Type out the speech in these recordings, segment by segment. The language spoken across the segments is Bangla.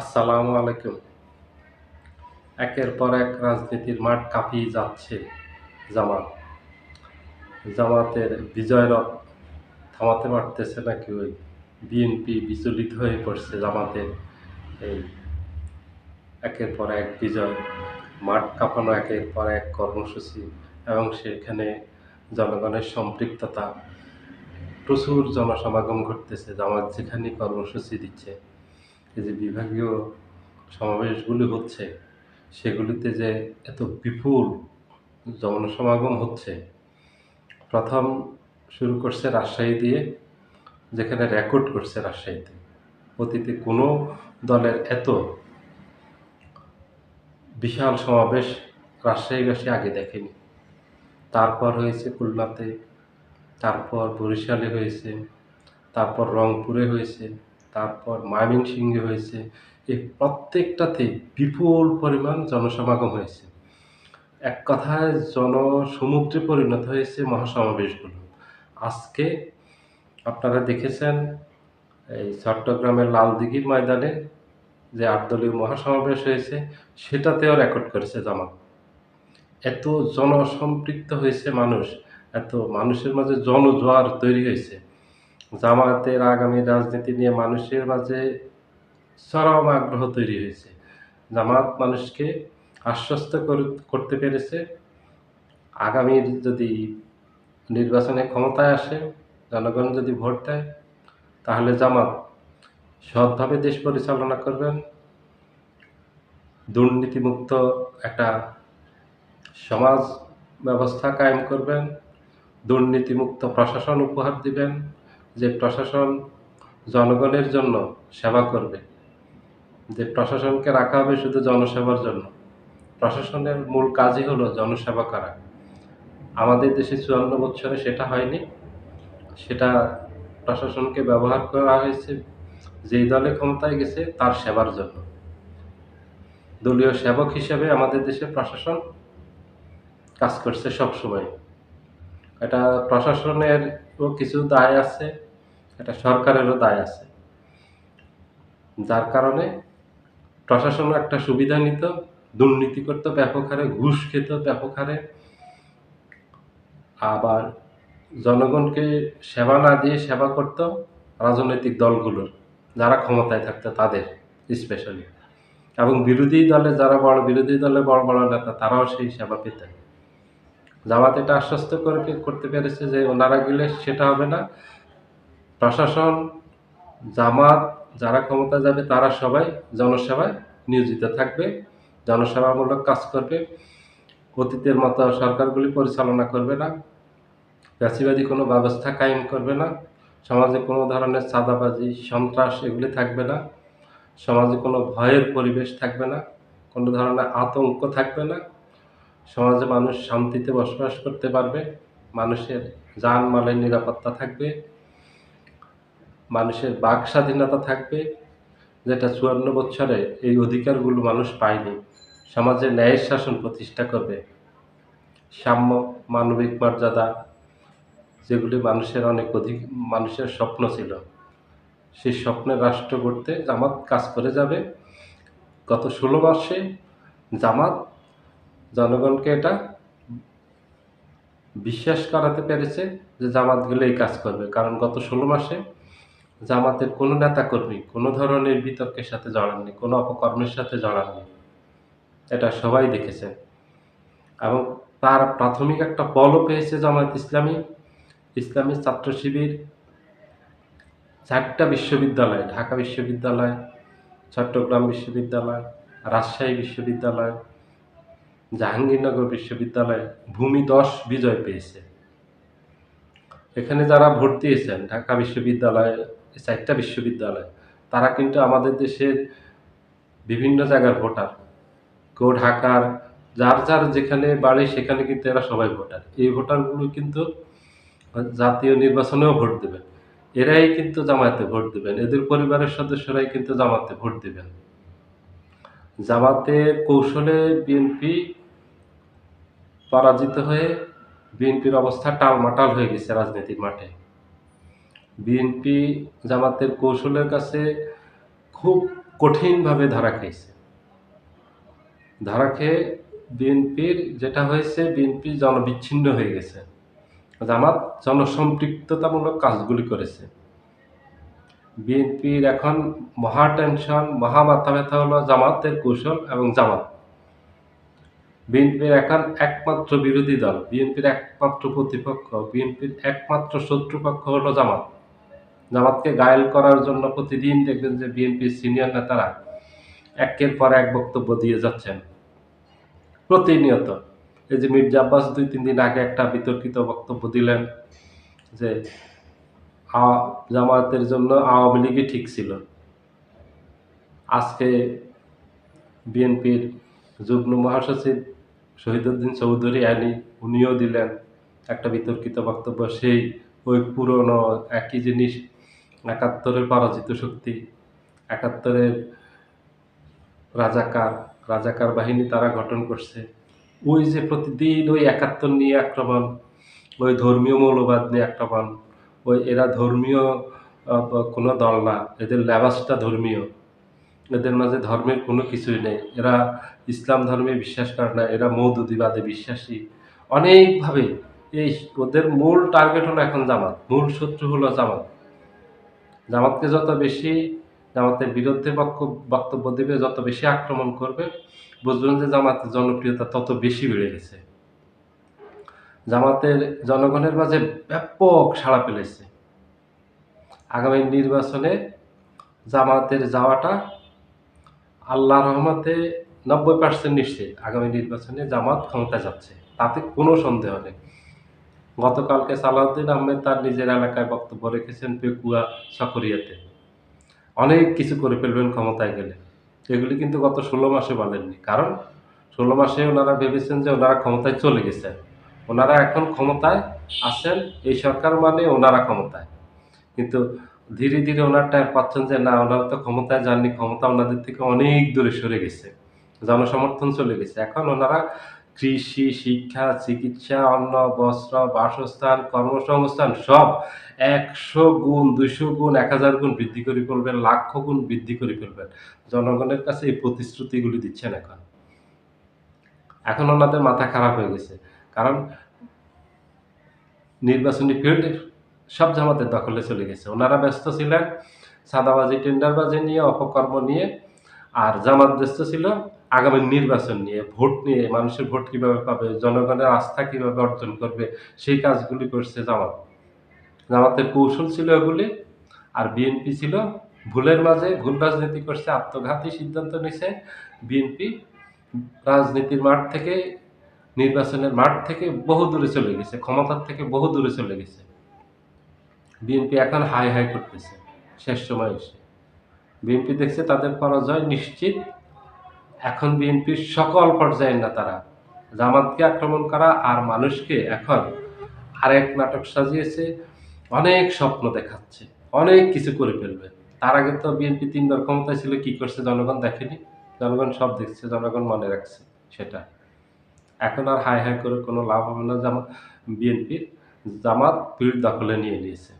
আসসালামু আলাইকুম। একের পর এক রাজনীতির মাঠ কাঁপিয়ে যাচ্ছে জামাত। জামাতের বিজয় রথ থামাতে পারতেছে না কেউই বিএনপি বিচলিত হয়ে পড়ছে জামাতের এই একের পর এক বিজয়। মাঠ কাঁপানো একের পর এক কর্মসূচি এবং সেখানে জনগণের সম্পৃক্ততা। প্রচুর জনসমাগম ঘটতেছে জামাত যেখানে কর্মসূচি দিচ্ছে। এই যে বিভাগীয় সমাবেশগুলি হচ্ছে, সেগুলিতে যে এত বিপুল জনসমাগম হচ্ছে, প্রথম শুরু করছে রাজশাহী দিয়ে, যেখানে রেকর্ড করছে রাজশাহীতে। অতীতে কোনো দলের এত বিশাল সমাবেশ রাজশাহীবাসী আগে দেখেনি। তারপর হয়েছে খুলনাতে, তারপর বরিশালে হয়েছে, তারপর রংপুরে হয়েছে তারপর ময়মনসিংহে হয়েছে। এই প্রত্যেকটাতে বিপুল পরিমাণ জনসমাগম হয়েছে। এক কথায় জনসমুদ্রে পরিণত হয়েছে মহাসমাবেশগুলো। আজকে আপনারা দেখেছেন এই চট্টগ্রামের লালদিঘির ময়দানে যে আটদলীয় মহাসমাবেশ হয়েছে, সেটাতেও রেকর্ড করেছে জামাত। এত জনসম্পৃক্ত হয়েছে মানুষ, এত মানুষের মাঝে জনজোয়ার তৈরি হয়েছে। জামাতের আগামী রাজনীতি নিয়ে মানুষের মাঝে চরম আগ্রহ তৈরি হয়েছে। জামাত মানুষকে আশ্বস্ত কর- করতে পেরেছে। আগামীর যদি নির্বাচনে ক্ষমতায় আসে, জনগণ যদি ভোট দেয়, তাহলে জামাত সৎভাবে দেশ পরিচালনা করবেন। দুর্নীতিমুক্ত একটা সমাজ ব্যবস্থা কায়েম করবেন। দুর্নীতিমুক্ত প্রশাসন উপহার দিবেন। যে প্রশাসন জনগণের জন্য সেবা করবে, যে প্রশাসনকে রাখা হবে শুধু জনসেবার জন্য। প্রশাসনের মূল কাজই হলো জনসেবা করা। আমাদের দেশে চুয়ান্ন বছরে সেটা হয়নি। সেটা প্রশাসনকে ব্যবহার করা হয়েছে। যেই দলে ক্ষমতায় গেছে তার সেবার জন্য। দলীয় সেবক হিসেবে আমাদের দেশে প্রশাসন কাজ করছে সবসময়। এটা প্রশাসনেরও কিছু দায় আছে। এটা সরকারেরও দায় আছে। যার কারণে প্রশাসন একটা সুবিধা নিত, দুর্নীতি করতো ব্যাপক হারে, ঘুষ খেত ব্যাপক হারে। আবার জনগণকে সেবা না দিয়ে সেবা করত রাজনৈতিক দলগুলোর, যারা ক্ষমতায় থাকতো তাদের স্পেশালি এবং বিরোধী দলে যারা বড়, বিরোধী দলে বড় বড় নেতা, তারাও সেই সেবা পেতেন জামাত এটা আশ্বস্ত করে করতে পেরেছে যে ওনারা গেলে সেটা হবে না। প্রশাসন, জামাত যারা ক্ষমতা যাবে তারা সবাই জনসেবায় নিয়োজিত থাকবে, জনসেবামূলক কাজ করবে। অতীতের মতো সরকারগুলি পরিচালনা করবে না, ফ্যাসিবাদী কোনো ব্যবস্থা কায়েম করবে না, সমাজে কোনো ধরনের চাঁদাবাজি, সন্ত্রাস এগুলি থাকবে না, সমাজে কোনো ভয়ের পরিবেশ থাকবে না, কোনো ধরনের আতঙ্ক থাকবে না, সমাজে মানুষ শান্তিতে বসবাস করতে পারবে, মানুষের যান মালের নিরাপত্তা থাকবে। মানুষের বাক স্বাধীনতা থাকবে, যেটা চুয়ান্ন বছরে এই অধিকারগুলো মানুষ পায়নি। সমাজে ন্যায়ের শাসন প্রতিষ্ঠা করবে। সাম্য, মানবিক মর্যাদা যেগুলি মানুষের অনেক অধিক, মানুষের স্বপ্ন ছিল। সেই স্বপ্নের রাষ্ট্র গড়তে জামাত কাজ করে যাবে। গত ষোলো মাসে জামাত জনগণকে এটা বিশ্বাস করাতে পেরেছে যে জামাতগুলো এই কাজ করবে। কারণ গত ষোলো মাসে জামাতের কোনো নেতাকর্মী কোনো ধরনের বিতর্কের সাথে জড়াননি, কোনো অপকর্মের সাথে জড়াননি। এটা সবাই দেখেছে এবং তার প্রাথমিক একটা বলও পেয়েছে জামাত ইসলামী। ইসলামী ছাত্র শিবির চারটা বিশ্ববিদ্যালয়, ঢাকা বিশ্ববিদ্যালয়, চট্টগ্রাম বিশ্ববিদ্যালয়, রাজশাহী বিশ্ববিদ্যালয়, জাহাঙ্গীরনগর বিশ্ববিদ্যালয় ভূমি দশ বিজয় পেয়েছে। এখানে যারা ভর্তি হয়েছেন, ঢাকা বিশ্ববিদ্যালয় এই চারটা বিশ্ববিদ্যালয়। তারা কিন্তু আমাদের দেশের বিভিন্ন জায়গার ভোটার। কেউ ঢাকার, যার যার যেখানে বাড়ি সেখানে কিন্তু এরা সবাই ভোটার। এই ভোটারগুলো কিন্তু জাতীয় নির্বাচনেও ভোট দেবেন। এরাই কিন্তু জামায়াতে ভোট দেবেন। এদের পরিবারের সদস্যরাই কিন্তু জামাতে ভোট দেবেন। জামাতের কৌশলে বিএনপি পরাজিত হয়ে বিএনপির অবস্থা টালমাটাল হয়ে গেছে রাজনীতির মাঠে। বিএনপি জামাতের কৌশলের কাছে খুব কঠিনভাবে ধরা খেয়েছে। ধরা খেয়ে বিএনপির যেটা হয়েছে, বিএনপি জনবিচ্ছিন্ন হয়ে গেছে। জামাত জনসম্পৃক্ততামূলক কাজগুলি করেছে। বিএনপির এখন মহা টেনশন, মহা মাথা ব্যথা হলো জামাতের কৌশল এবং জামাত। বিএনপির এখন একমাত্র বিরোধী দল, বিএনপির একমাত্র প্রতিপক্ষ, বিএনপির একমাত্র শত্রুপক্ষ হলো জামাত। জামাতকে গায়েল করার জন্য প্রতিদিন দেখবেন যে বিএনপির সিনিয়র নেতারা একের পর এক বক্তব্য দিয়ে যাচ্ছেন। প্রতিনিয়ত। এই যে মির্জা আব্বাস দুই, তিন দিন আগে একটা বিতর্কিত বক্তব্য দিলেন যে জামায়াতের জন্য আওয়ামী লীগই ঠিক ছিল। আজকে বিএনপির যুগ্ম মহাসচিব শহীদুদ্দিন চৌধুরী আলী উনিও দিলেন একটা বিতর্কিত বক্তব্য। সেই ওই পুরনো একই জিনিস একাত্তরের পরাজিত শক্তি, একাত্তরের রাজাকার রাজাকার বাহিনী তারা গঠন করছে। ওই যে প্রতিদিন ওই একাত্তর নিয়ে আক্রমণ, ওই ধর্মীয় মৌলবাদ নিয়ে আক্রমণ, ওই এরা ধর্মীয় কোনো দল না, এদের লেবাসটা ধর্মীয়। এদের মাঝে ধর্মের কোনো কিছুই নেই। এরা ইসলাম ধর্মে বিশ্বাস করে না, এরা মৌদুদিবাদে বিশ্বাসী। অনেকভাবে এই ওদের মূল টার্গেট হলো এখন জামাত, মূল শত্রু হলো জামাত। জামাতকে যত বেশি জামাতের বিরুদ্ধে বক্তব্য বক্তব্য দেবে, যত বেশি আক্রমণ করবে, বুঝবেন যে জামাতের জনপ্রিয়তা তত বেশি বেড়ে গেছে। জামাতের জনগণের মাঝে ব্যাপক সাড়া ফেলেছে। আগামী নির্বাচনে জামাতের যাওয়াটা আল্লাহ রহমতে নব্বই পার্সেন্ট নিশ্চিত। আগামী নির্বাচনে জামাত ক্ষমতা যাচ্ছে, তাতে কোনো সন্দেহ নেই। গতকালকে সালাউদ্দিন আহমেদ তার নিজের এলাকায় বক্তব্য রেখেছেন পেকুয়া সকরিয়াতে। অনেক কিছু করে ফেলবেন ক্ষমতায় গেলে। এগুলি কিন্তু গত ষোলো মাসে বলেননি কারণ ষোলো মাসে ওনারা ভেবেছেন যে ওনারা ক্ষমতায় চলে গেছেন। ওনারা এখন ক্ষমতায় আছেন, এই সরকার মানে ওনারা ক্ষমতায়। কিন্তু ধীরে ধীরে ওনার টায়ার পাচ্ছেন যে না, ওনারা তো ক্ষমতায় যাননি, ক্ষমতা ওনাদের থেকে অনেক দূরে সরে গেছে। জনসমর্থন চলে গেছে। এখন ওনারা কৃষি, শিক্ষা, চিকিৎসা, অন্ন, বস্ত্র, বাসস্থান, কর্মসংস্থান, সব একশো গুণ, দুইশো গুণ, এক হাজার গুণ বৃদ্ধি করে ফেলবেন, লাখ গুণ বৃদ্ধি করে ফেলবেন। জনগণের কাছে এই প্রতিশ্রুতিগুলি দিচ্ছেন এখন। এখন ওনাদের মাথা খারাপ হয়ে গেছে। কারণ নির্বাচনী ফিল্ড সব জামাতের দখলে চলে গেছে। ওনারা ব্যস্ত ছিলেন, সাদাবাজি, টেন্ডারবাজি নিয়ে, অপকর্ম নিয়ে, আর জামাত ব্যস্ত ছিল আগামী নির্বাচন নিয়ে, ভোট নিয়ে, মানুষের ভোট কীভাবে পাবে, জনগণের আস্থা কীভাবে অর্জন করবে, সেই কাজগুলি করছে জামাত। জামাতের কৌশল ছিল এগুলি, আর বিএনপি ছিল ভুলের মাঝে ভুল রাজনীতি করছে, আত্মঘাতী সিদ্ধান্ত নিছে বিএনপি। রাজনীতির মাঠ থেকে, নির্বাচনের মাঠ থেকে বহু দূরে চলে গেছে, ক্ষমতার থেকে বহু দূরে চলে গেছে। বিএনপি এখন হাই হাই করতেছে, শেষ সময় এসে। বিএনপি দেখছে তাদের পরাজয় নিশ্চিত এখন বিএনপির সকল পর্যায়ের নেতারা জামাতকে আক্রমণ করা আর মানুষকে এখন আরেক নাটক সাজিয়েছে, অনেক স্বপ্ন দেখাচ্ছে, অনেক কিছু করে ফেলবে। তার আগে তো বিএনপি তিনবার ক্ষমতায় ছিল, কি করছে জনগণ দেখেনি। জনগণ সব দেখছে, জনগণ মনে রাখছে সেটা। এখন আর হাই হাই করে কোনো লাভ হবে না জামা, বিএনপির জামাত পিঠ দখলে নিয়ে নিয়েছে।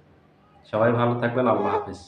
সবাই ভালো থাকবেন, আল্লাহ হাফিজ।